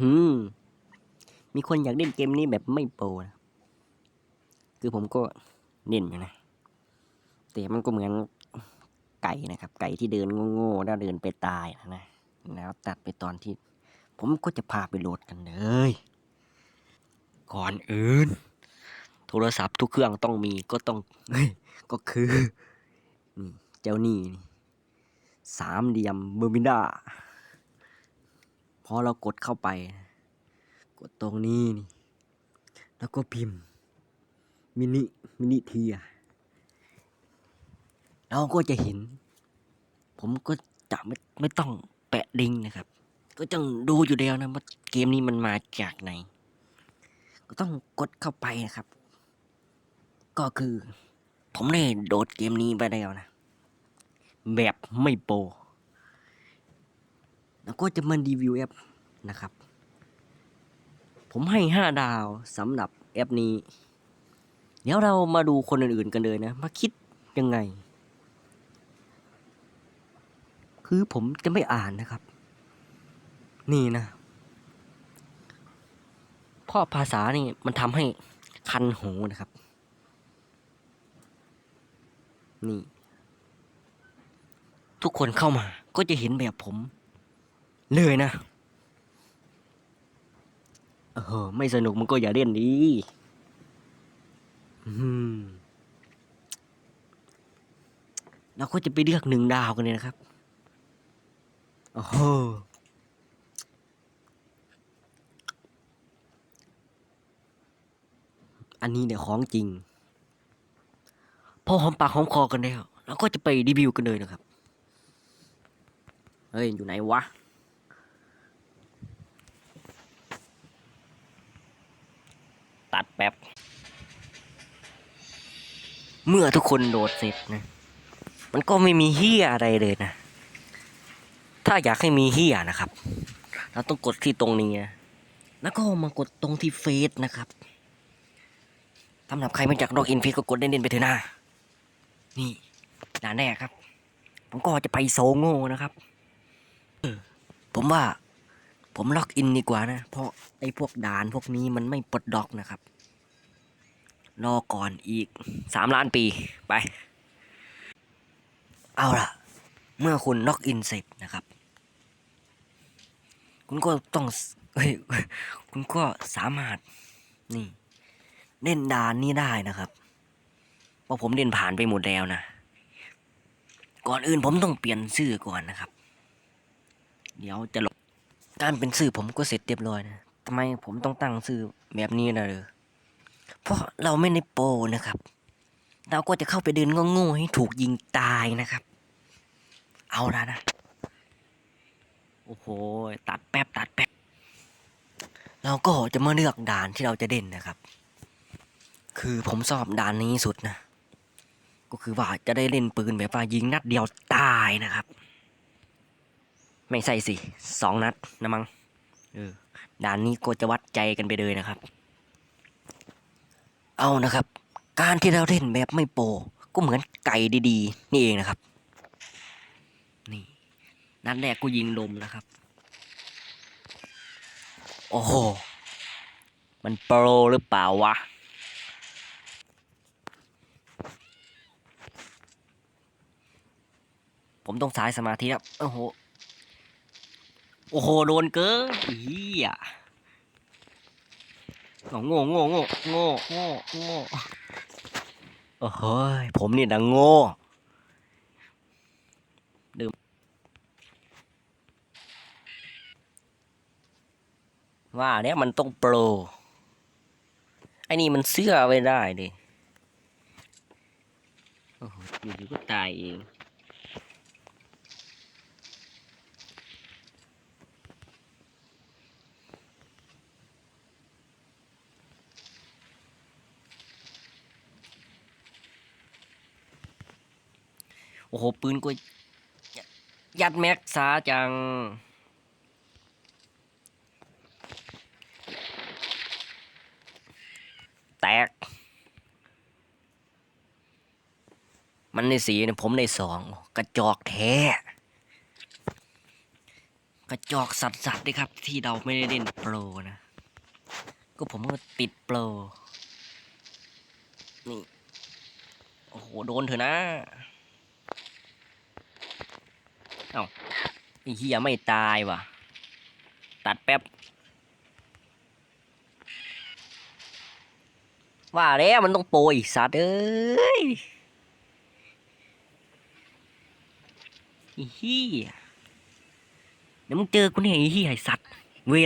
อืมมีคนอยากเล่นเกมนี้แบบไม่โปรนะคือผมก็เล่นอยู่นะ แต่มันก็เหมือนไก่นะครับ ไก่ที่เดินโง่ๆแล้วเดินไปตายนะนะ แล้วตัดไปตอนที่ ผมก็จะพาไปโหลดกันเลย ก่อนอื่น โทรศัพท์ทุกเครื่องต้องมีก็ต้อง ก็คือนี่เจ้านี่สามเหลี่ยมเบอร์มิด้า พอเรากดเข้าไป กดตรงนี้นี่แล้วก็พิมพ์มินิมินิเทียเราก็จะเห็น ผมก็จะไม่ไม่ต้องแปะลิงก์นะครับ ก็ต้องดูอยู่แล้วนะว่าเกมนี้มันมาจากไหน ก็ต้องกดเข้าไปนะครับ ก็คือ ผมได้โดดเกมนี้ไปแล้วนะ แบบไม่โปร แล้วก็จะมารีวิวแอปนะครับ ผมให้ห้าดาวสำหรับแอปนี้ เดี๋ยวเรามาดูคนอื่นๆกันเลยนะ มาคิดยังไง คือผมจะไม่อ่านนะครับ นี่นะเพ่อภาษานี่มันทำให้คันหูนะครับ นี่ ทุกคนเข้ามาก็จะเห็นแบบผม เลยนะเออไม่สนุกมันก็อย่าเล่นดีอืมเราก็จะไปเลือกหนึ่งดาวกันเลยนะครับ โอ้โห อันนี้เนี่ยของจริง พอหอมปากหอมคอกันแล้วเราก็จะไปรีวิวกันเลยนะครับ เฮ้ย อยู่ไหนวะ ตัดแป๊บ เมื่อทุกคนโดดเสร็จนะ มันก็ไม่มีเฮียอะไรเลยนะ ถ้าอยากให้มีเฮียนะครับ เราต้องกดที่ตรงนี้นะแล้วก็มากดตรงที่เฟซนะครับสำหรับใครไม่อยากลอกอินเฟซก็กดเล่นๆไปเถอะนะนี่ด่านแรกครับ ผมก็จะไปโซโง่นะครับผมว่า ผมล็อกอินดีกว่านะ เพราะไอ้พวกด่านพวกนี้มันไม่ปลดล็อกนะครับ รอก่อนอีกสามล้านปีไป เอาล่ะ เมื่อคุณล็อกอินเสร็จนะครับ คุณก็ต้องเฮ้ยคุณก็สามารถนี่เล่นดานนี้ได้นะครับเพราะผมเล่นผ่านไปหมดแล้วนะ ก่อนอื่นผมต้องเปลี่ยนชื่อก่อนนะครับ เดี๋ยวจะลงการเป็นชื่อผมก็เสร็จเรียบร้อยนะทำไมผมต้องตั้งชื่อแบบนี้นะเลย เพราะเราไม่ในโปนะครับ เราก็จะเข้าไปเดินโง่ๆให้ถูกยิงตายนะครับ เอาละนะ โอ้โห ตัดแป๊บตัดแป๊บ เราก็จะมาเลือกด่านที่เราจะเด่นนะครับ คือผมชอบด่านนี้สุดนะ ก็คือว่าจะได้เล่นปืนแบบว่ายิงนัดเดียวตายนะครับ ไม่ใช่สิสองนัดนะมัง้งเออด่านนี้ก็จะวัดใจกันไปเลยนะครับ เอานะครับ การที่เราเล่นแบบไม่โปรก็เหมือนไก่ดีๆ นี่เองนะครับ นี่นัดแรกกูยิงลมนะครับ โอ้โห มันโปรหรือเปล่าวะผมต้องสายสมาธิครับโอ้โห โอ้โห โดนเกินอีอะ โง่โง่โง่โง่โง่โง่โอ้โหผมนี่นะโง่ดื่มว่าเนี่ยมันต้องโปรไอ้นี่มันเสื้อไว้ได้ดิโอ้โหอยู่ๆก็ตายเอง อ้โห ปืนก็ยยัดแม็กซาจัง แตก มันในสีเนี่ยผมในสอง กระจอกแท้ กระจอกสัตว์สัตว์ด้วยครับ ที่เราไม่ได้เล่นโปรนะ ก็ผมก็ติดโปร นี่ โอ้โห โดนเถอะนะ เอ้าไอ้เหี้ยไม่ตายว่ะ ตัดแป๊บ ว่าแล้วมันต้องโปรอีกสัตว์เอ้ยไอ้เหี้ยเดี๋ยวมึงเจอกูเนี่ยไอ้เหี้ยไอ้สัตว์ เวน